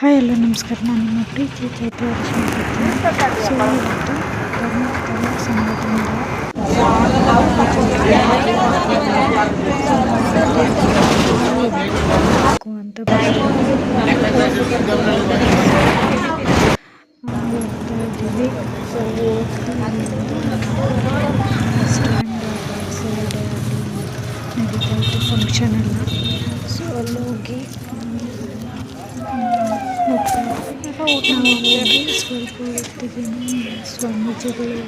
Hi ಎಲ್ಲ ನಮಸ್ಕಾರ, ನಾನು ನಿಮ್ಮ ಪ್ರೀತಿ ಚೈತ್ರ ಸೊ ಇವತ್ತು ಕರ್ನಾಟಕ ಸಂಘದಿಂದ ಫಂಕ್ಷನ್ ಎಲ್ಲ ಸೊ ಅಲ್ಲಿ ಹೋಗಿ ನಾವು ಹೋಗಿ ಸ್ವಲ್ಪ ಹೊತ್ತಿಗೆ ಸ್ವಾಮೀಜಿಗಳು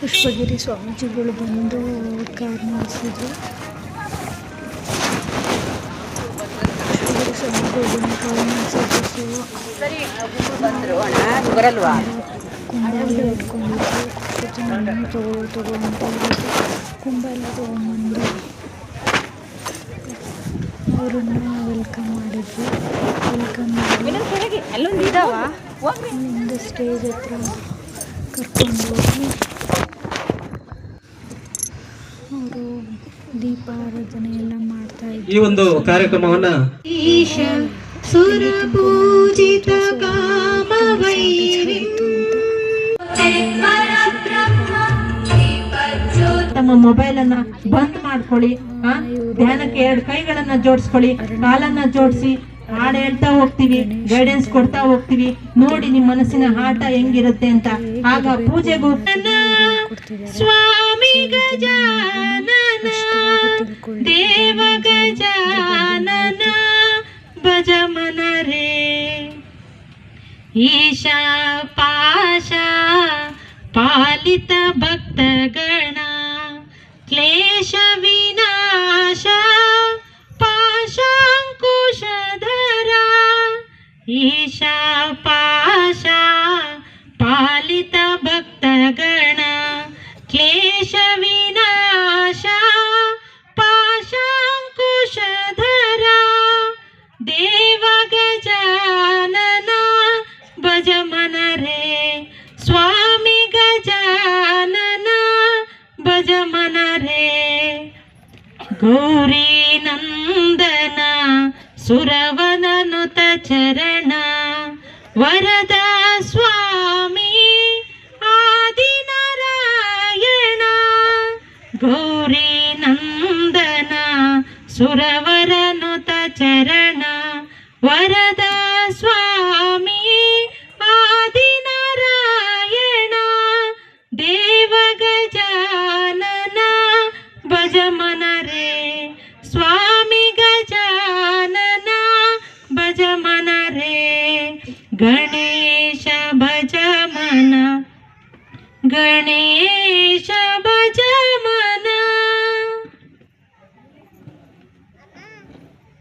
ಪುಷ್ಪಗಿರಿ ಸ್ವಾಮೀಜಿಗಳು ಬಂದು ಕಾರ್ ನಿಲ್ಲಿಸಿದ್ರು ಪುಷ್ಪಗಿರಿ ಸ್ವಾಮಿಗಳು ಬಂದು ಕಾರ್ ನಿಲ್ಲಿಸಿದ್ರು ಸೊ ಬರಲ್ವಾ ಕುಂಭ ಎಲ್ಲ ಇಟ್ಕೊಂಡಿದ್ರು ಜನ ತಗೋ ತಗೋ ಅಂತ ಹೇಳಿದ್ರು ಕುಂಭ ಎಲ್ಲ ತೊಗೊಂಬಂದು ಅವರನ್ನು ವೆಲ್ಕಮ್ ಮಾಡಿದ್ವಿ. ವೆಲ್ಕಮ್ ಮಾಡಿ ಒಂದು ಸ್ಟೇಜ್ ಹತ್ರ ಕರ್ಕೊಂಡು ಹೋಗಿ ಅವರು ದೀಪಾರಾಧನೆ ಎಲ್ಲ ಮಾಡ್ತಾ ಈ ಇದ್ರು ಒಂದು ಕಾರ್ಯಕ್ರಮವನ್ನ ಸುರಪೂಜಿತ ಕಾಮವೈರಿ ಮೊಬೈಲ್ ಅನ್ನ ಬಂದ್ ಮಾಡ್ಕೊಳ್ಳಿ, ಆ? ಧ್ಯಾನಕ್ಕೆ ಎರಡು ಕೈಗಳನ್ನ ಜೋಡಿಸ್ಕೊಳ್ಳಿ, ಕಾಲನ್ನ ಜೋಡಿಸಿ, ಹಾಡು ಹೇಳ್ತಾ ಹೋಗ್ತೀವಿ ಗೈಡೆನ್ಸ್ ಕೊಡ್ತಾ ಹೋಗ್ತೀವಿ. ನೋಡಿ ನಿಮ್ ಮನಸ್ಸಿನ ಆಟ ಹೆಂಗಿರುತ್ತೆ ಅಂತ. ಆಗ ಪೂಜೆಗೂ ಸ್ವಾಮಿ ಗಜಾನನ ದೇವ ಗಜಾನನ ಭಜಮನರೇ ಈಶಾ ಪಾಶ ಪಾಲಿತ ಭಕ್ತಗಣ ಕ್ಲೇಶ ವಿನಾಶ ಪಾಶಾಂಕುಶಧರ ಈಶಾ ಪಾಶ ಗೌರಿ ನಂದನ ಸುರವನನುತ ಚರಣ ವರದ ಸ್ವಾಮಿ ಆದಿನಾರಾಯಣ ಗೌರಿ ನಂದನ ಸುರವರನುತ ಗಣೇಶ ಭಜಮನ.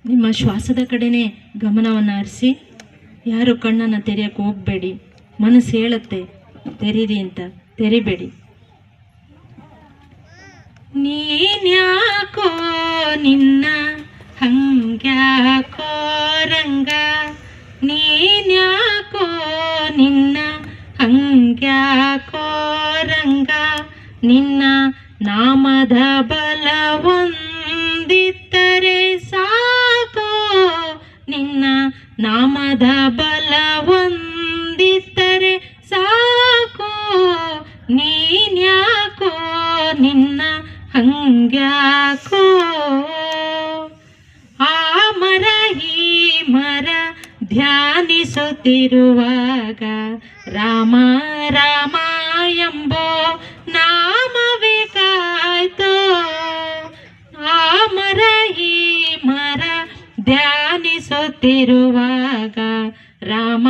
ನಿಮ್ಮ ಶ್ವಾಸದ ಕಡೆನೆ ಗಮನವನ್ನು ಹರಿಸಿ. ಯಾರು ಕಣ್ಣನ್ನು ತೆರೆಯಕ್ಕೆ ಹೋಗ್ಬೇಡಿ. ಮನಸ್ಸು ಹೇಳುತ್ತೆ, ತೆರೀರಿ ಅಂತ, ತೆರಿಬೇಡಿ. ನೀನ್ಯಾಕೋ ನಿನ್ನ ಹಂಗ್ಯಾಕೋ ರಂಗ? ನೀನ್ಯಾಕೋ ನಿನ್ನ ಹಂಗ್ಯಾಕೋ ರಂಗ ನಿನ್ನ ನಾಮದ ಬಲವೊಂದಿತ್ತರೆ ಸಾಕೋ. ನಿನ್ನ ನಾಮದ ಬಲವೊಂದಿತ್ತರೆ ಸಾಕು. ನೀನ್ಯಾಕೋ ನಿನ್ನ ಹಂಗ್ಯಾಕೋ ಆ ಮರ ಈ ಮರ ಧ್ಯಾನಿಸುತ್ತಿರುವಾಗ ರಾಮ ರಾಮ ಎಂಬೋ ನಾಮವೇ ಕಾಯ್ತೋ? ಆ ಮರ ಈ ಮರ ಧ್ಯಾನಿಸುತ್ತಿರುವಾಗ ರಾಮ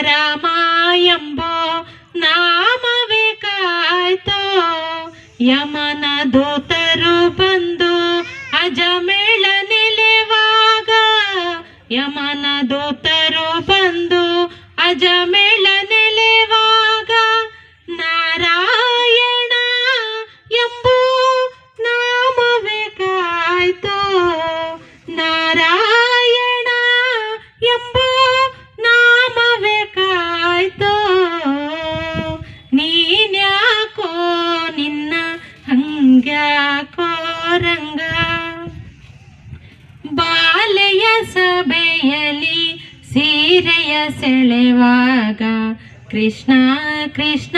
ರಾಮ ಎಂಬೋ, ನಾಮವೇ ಕಾಯ್ತೋ? ಯಮನ ದೂತರು ಬಂದು ಅಜಮೇಳ ನಿಲೆವಾಗ ಯಮನ ದೂತರು ಬಂದು ಅಜಮೇಳ ಸೆಳೆವಾಗ ಕೃಷ್ಣ ಕೃಷ್ಣ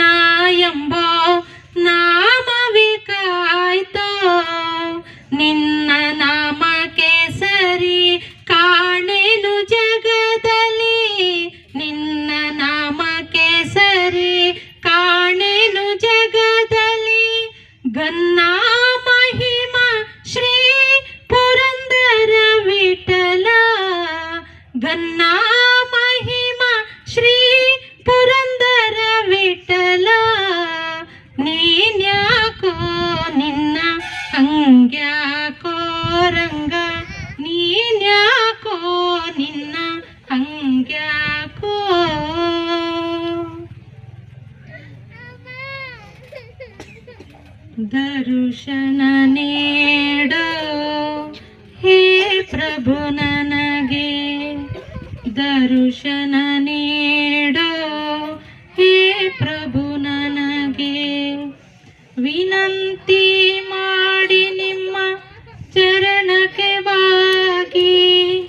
ವಿನಂತಿ ಮಾಡಿ ನಿಮ್ಮ ಚರಣಕ್ಕೆ ಬಾಗಿ.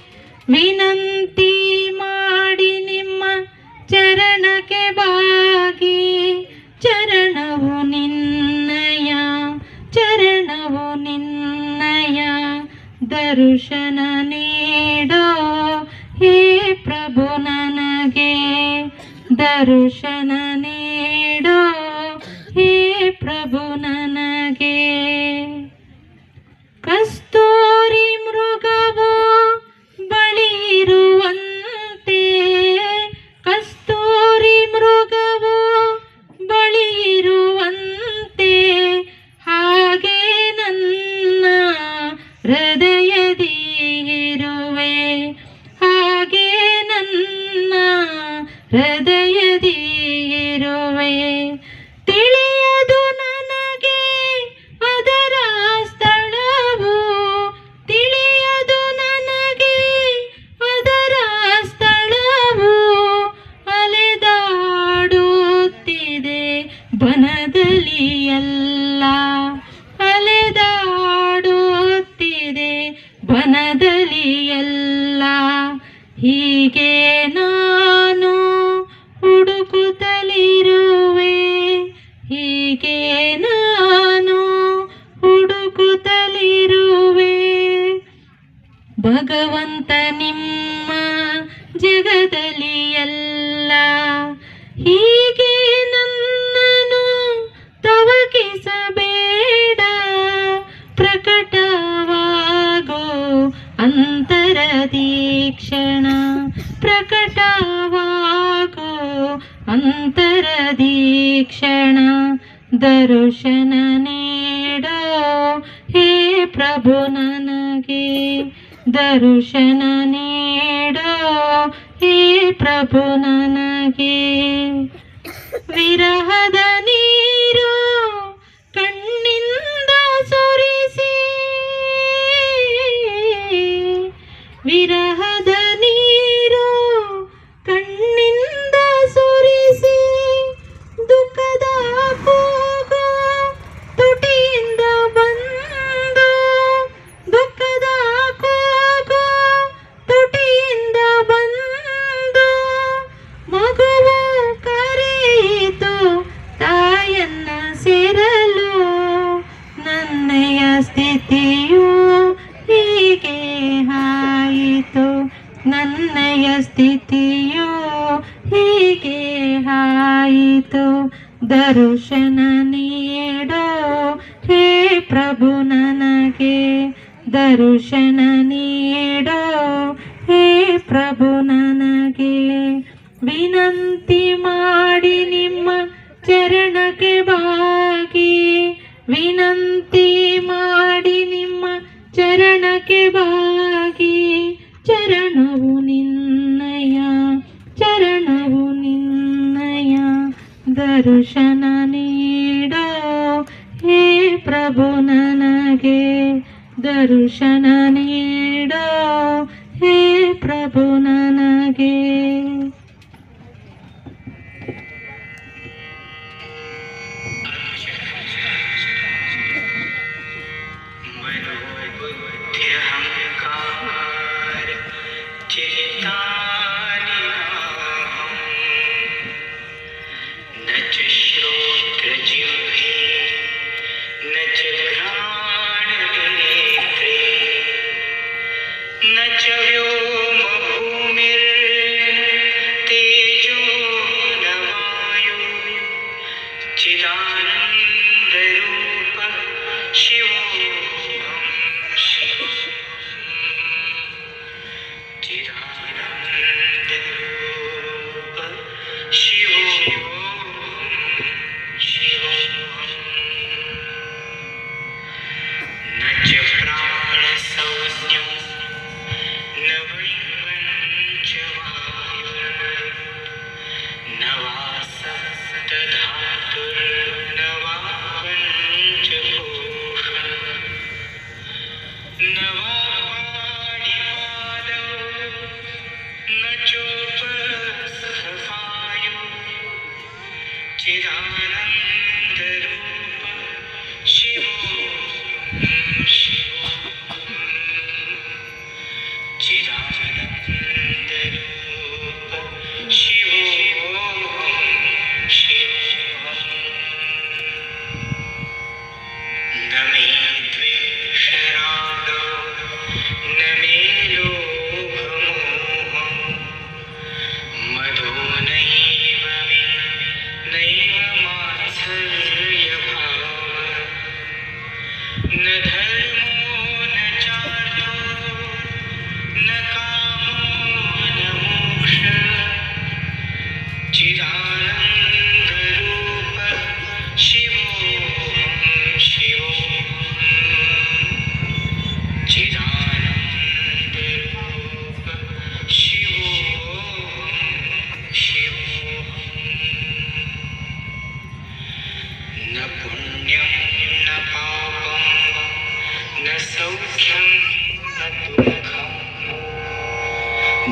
ವಿನಂತಿ ಮಾಡಿ ನಿಮ್ಮ ಚರಣಕ್ಕೆ ಬಾಗಿ. ಚರಣವು ನಿನ್ನಯ ಚರಣವು ನಿನ್ನಯ ದರ್ಶನ ನೀಡೋ. ಹೇ ಪ್ರಭು ನನಗೆ ದರ್ಶನ ನೀಡೋ. ಹೇ ಪ್ರಭು ನನಗೆ. ಕಸ್ತೂರಿ ಮೃಗವು ಬಳಿ ಇರುವಂತೆ. ಕಸ್ತೂರಿ ಮೃಗವು ಬಳಿ ಇರುವಂತೆ. ಹಾಗೆ ನನ್ನ ಹೃದಯದಿ ಇರುವೆ. ಹಾಗೆ ನನ್ನ ಹೃದಯದಿ ಇರುವೆ. ಬನದಲ್ಲಿ ಎಲ್ಲ ಹೀಗೆ ದರ್ಶನ ನೀಡು ಹೇ ಪ್ರಭು ನನಗೆ. ವಿರಹದ ನೀರು ನನಗೆ ದರ್ಶನ ನೀಡೋ ಹೇ ಪ್ರಭು ನನಗೆ. ವಿನಂತಿ ಮಾಡಿ ನಿಮ್ಮ ಚರಣಕ್ಕೆ ಬಾಗಿ. ವಿನಂತಿ ಮಾಡಿ ನಿಮ್ಮ ಚರಣಕ್ಕೆ ಬಾಗಿ. ಚರಣವು ನಿನ್ನಯ ಚರಣವು ನಿನ್ನಯ. ದರ್ಶನ ನೀಡೋ ಹೇ ಪ್ರಭು ನನಗೆ ದರ್ಶನ ನೀಡೋ. ಹೇ ಪ್ರಭು ನನಗೆ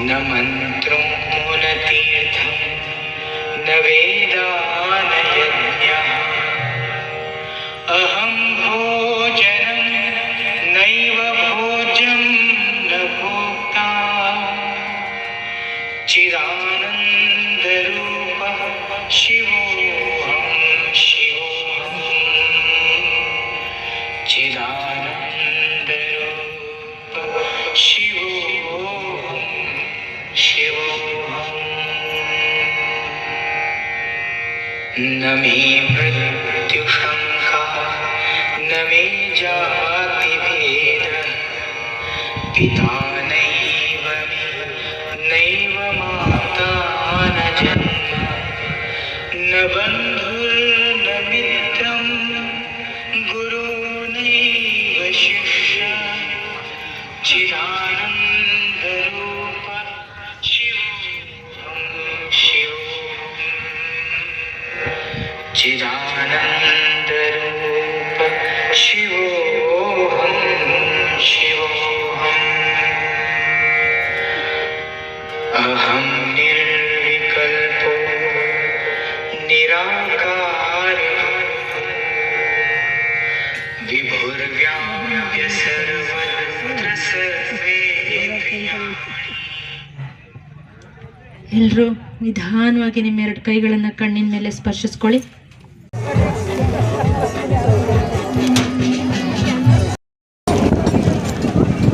न मन्त्रो न तीर्थं, न वेदानयज्ञः अहं भोजनं नैव भोजं न भोक्ता चिदानन्दरूपः शिवोऽहं शिवोऽहं चिदानन्द नमे ಎಲ್ರು ನಿಧಾನವಾಗಿ ನಿಮ್ಮ ಎರಡು ಕೈಗಳನ್ನು ಕಣ್ಣಿನ ಮೇಲೆ ಸ್ಪರ್ಶಿಸ್ಕೊಳ್ಳಿ.